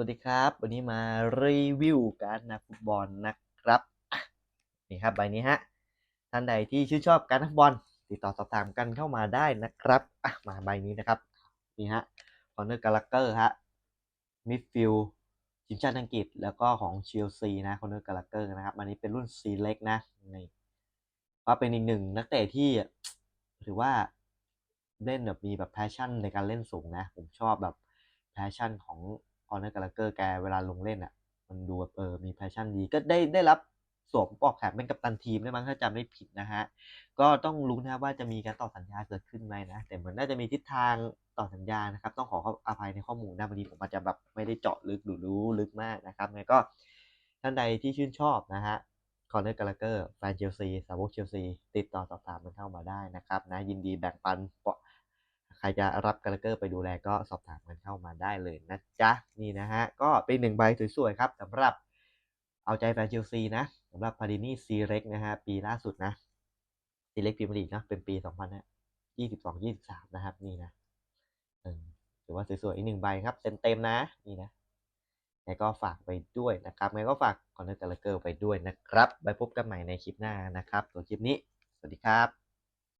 วัสดีครับ วันนี้มารีวิวการนักฟุตบอลนะครับนี่ครับใบนี้ฮะท่านใดที่ชื่นชอบการนักบอลติดต่อสอบถามกันเข้ามาได้นะครับมาใบนี้นะครับนี่ฮะคอนเนอร์กาลักเกอร์ฮะมิดฟิลทีมชาติอังกฤษแล้วก็ของเชลซีนะคอนเนอร์กาลักเกอร์นะครับอันนี้เป็นรุ่นซีเล็กนะนี่ว่าเป็นอีกหนึ่งนักเตะที่ถือว่าเล่นแบบมีแบบแพชชั่นในการเล่นสูงนะ ผมชอบแบบแพชชั่นของ คอนเนอร์กาลเกอร์แกเวลาลงเล่นอะ มันดูแบบเออมีแพชชั่นดี ก็ได้ได้รับสวมปลอกแขนเป็นกัปตันทีมได้มั้งถ้าจำไม่ผิดนะฮะ ก็ต้องรู้นะว่าจะมีการต่อสัญญาเกิดขึ้นไหมนะ แต่เหมือนน่าจะมีทิศทางต่อสัญญานะครับ ต้องขออภัยในข้อมูลนะวันนี้ผมอาจจะแบบไม่ได้เจาะลึกหรือรู้ลึกมากนะครับงั้นก็ท่านใดที่ชื่นชอบนะฮะคอนเนอร์กาลเกอร์แฟนเชลซีสาวกเชลซีติดต่อสอบถามมันเข้ามาได้นะครับนะยินดีแบ่งปันปาะใค รจะรับกาลเกอร์ไปดูแลก็สอบถามกันเข้ามาได้เลยนะจ๊ะนี่นะฮะก็เป็นหนึ่งใบสวยๆครับสำหรับเอาใจแฟนเชลซีนะสำหรับพารินี่ซีเร็กนะฮะปีล่าสุดนะซีเล็กพรีเมียร์ลีกนะเป็นปี 2022 23 นะครับ นี่นะถือว่าสวยๆอีกหนึ่งใบครับเต็มๆนะนี่นะไงก็ฝากไปด้วยนะครับไงก็ฝากคอนเนอร์กาลเกอร์ไปด้วยนะครับ ไปพบกันใหม่ในคลิปหน้านะครับส่วคลิปนี้ สวัสดีครับ